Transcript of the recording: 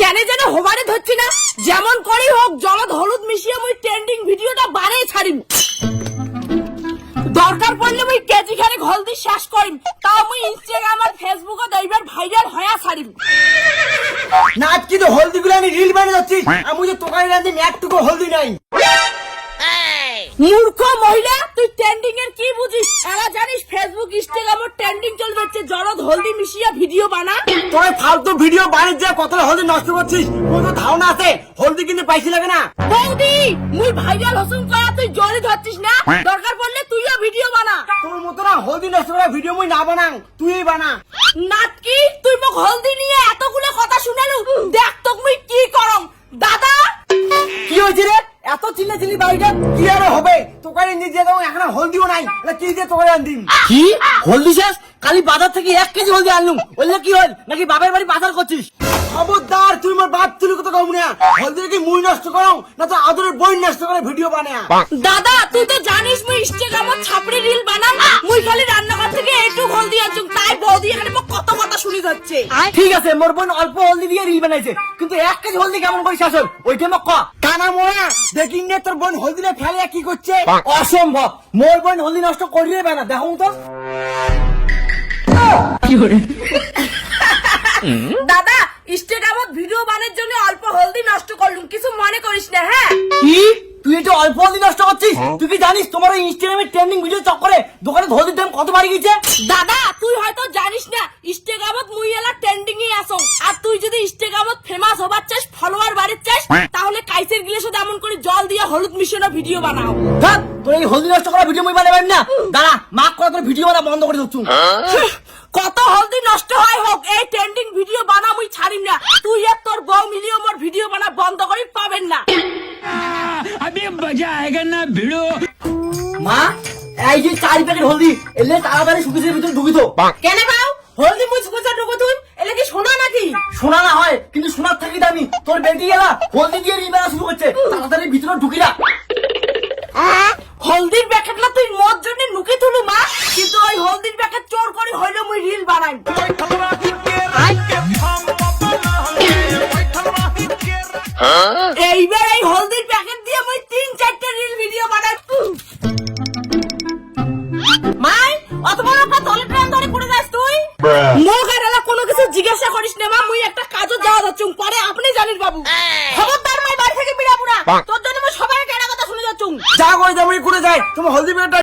কেন যেন হোবারে ধরছি না? যেমন করি হোক জলদ হলুদ মিশিয়ে মুই ট্রেন্ডিং ভিডিওটা বানিয়ে ছাড়িম। দরকার পড়লে মুই কেজি খানে হলদি শেষ করিম। তাও মুই ইনস্টাগ্রাম আর ফেসবুকে দইবার ভাইরাল হয়া ছাড়িম। নাচ কিন্তু হলদি গুলো আমি রিল বানিয়ে যাচ্ছি। আমি যে তোকারি রান্ধি একটুকু হলদি নাই। মূর্খ মহিলা তুই ট্রেন্ডিং এর কি বুঝিস? এরা জানিস ফেসবুক ইনস্টাগ্রাম ট্রেন্ডিং চলে যাচ্ছে জলদ হলদি মিশিয়ে ভিডিও বানা। তোর ফালতু ভিডিও বানিয়ে যা কত হলদি নষ্ট করছিস। কোনো ধারণা আছে হলদি কিনতে পাইছি লাগে না। বৌদি মুই ভাইরাল হসুন কয়া তুই জড়ি ধরছিস না? দরকার পড়লে তুইও ভিডিও বানা। তোর মতো না হলদি নষ্ট করা ভিডিও মুই না বানাং তুই বানা। নাটকি তুই মোক হলদি নিয়ে এতগুলো কথা শুনালু? দেখ তোক মুই কি করম। দাদা? কি হয়েছে রে? এত চিল্লা চিল্লি বাড়িটা কি আর হবে? তোকারি নিজে যাও এখন হলদিও নাই। কি দিয়ে তোকারি আনদিম? কি? হলদি শেষ কালি বাজার থেকে এক কেজি হলদি আনলুম। বললে কি হল? নাকি বাবার বাড়ি বাজার করছিস? খবরদার তুই আমার বাপ তুলি কথা কম না। হলদি কি মুই নষ্ট করো না তো আদরের বই নষ্ট করে ভিডিও বানায়। দাদা তুই তো জানিস মুই ইনস্টাগ্রামত ছাপড়ি রিল বানাম মুই খালি রান্নাঘর থেকে একটু হলদি আনছুম তাই বৌদি এখানে মোক কত কথা শুনি যাচ্ছে। ঠিক আছে মোর বোন অল্প হলদি দিয়ে রিল বানাইছে কিন্তু এক কেজি হলদি কেমন করে শাসন ওইটা মোক ক। কানা মোড়া দেখিন নে তোর বোন হলদি না ফেলে কি করছে? অসম্ভব। মোর বোন হলদি নষ্ট করিয়ে বেনা দেখো তো। দাদা ইনস্টাগ্রামত ভিডিও বানার জন্য অল্প হলদি নষ্ট করলুম কিছু মনে করিস না হ্যাঁ? কি অল্প হলদি নষ্ট করছিস? তুই কি জানিস তোমার ওই ইনস্টাগ্রামে ট্রেন্ডিং ভিডিও চক্করে দোকানে হলদির দাম কত বাড়ি গেছে দাদা তুই হয়তো জানিস না ইনস্টাগ্রামত মুই এলা ট্রেন্ডিং এ আসো আর তুই যদি ইনস্টাগ্রামত ফেমাস হবার চাস ফলোয়ার বাড়ির চাস তাহলে কাইসের গিলে শুধু এমন করে জল দিয়ে হলুদ মিশানো ভিডিও বানাও। থাক তোর এই হলদি নষ্ট করা ভিডিও মই বানাবেন না। দাঁড়া মাক করা তোর ভিডিও বানা বন্ধ করে দিচ্ছু কত হলদি নষ্ট হয় হোক এই ট্রেন্ডিং ভিডিও বানা মুই ছাড়িম না। তুই আর তোর বউ মিলিয়ে মোর ভিডিও বানা বন্ধ করি পাবেন না। अभी मजा आएगा ना भिड़ो মা এই যে চারি প্যাকেট হলদি এলে তাড়াতাড়ি শুকিয়ে ভিতরে ঢুকি তো কেন পাও হলদি মুই সুকোচা ঢুকো তুই এলে কি শোনা নাকি শোনা না হয় কিন্তু শোনার থাকি দামি তোর বেটি এলা হলদি দিয়ে রিল বানা শুরু করছে তাড়াতাড়ি ভিতরে ঢুকি না হলদির প্যাকেটলা তুই মোর জন্য নুকে তুলু মা কিন্তু ওই হলদির প্যাকেট চোর করে হইলো মুই রিল বানাই এইবার এই হলদির ভিডিও বানাই। মাই অত বড় একটা তলে ট্রেন ধরে পড়ে যাস তুই। মোক আর এলা কোনো কিছু জিজ্ঞাসা করিস না মা মুই একটা কাজও যাওয়া যাচ্ছি পরে আপনি জানিস বাবু। খবরদার মাই বাড়ি থেকে বিড়া পুরা তোর জন্য সবাই কেনা কথা শুনে যাচ্ছি। যা করে যাব করে যায় তুমি হলদি প্যাকেটটা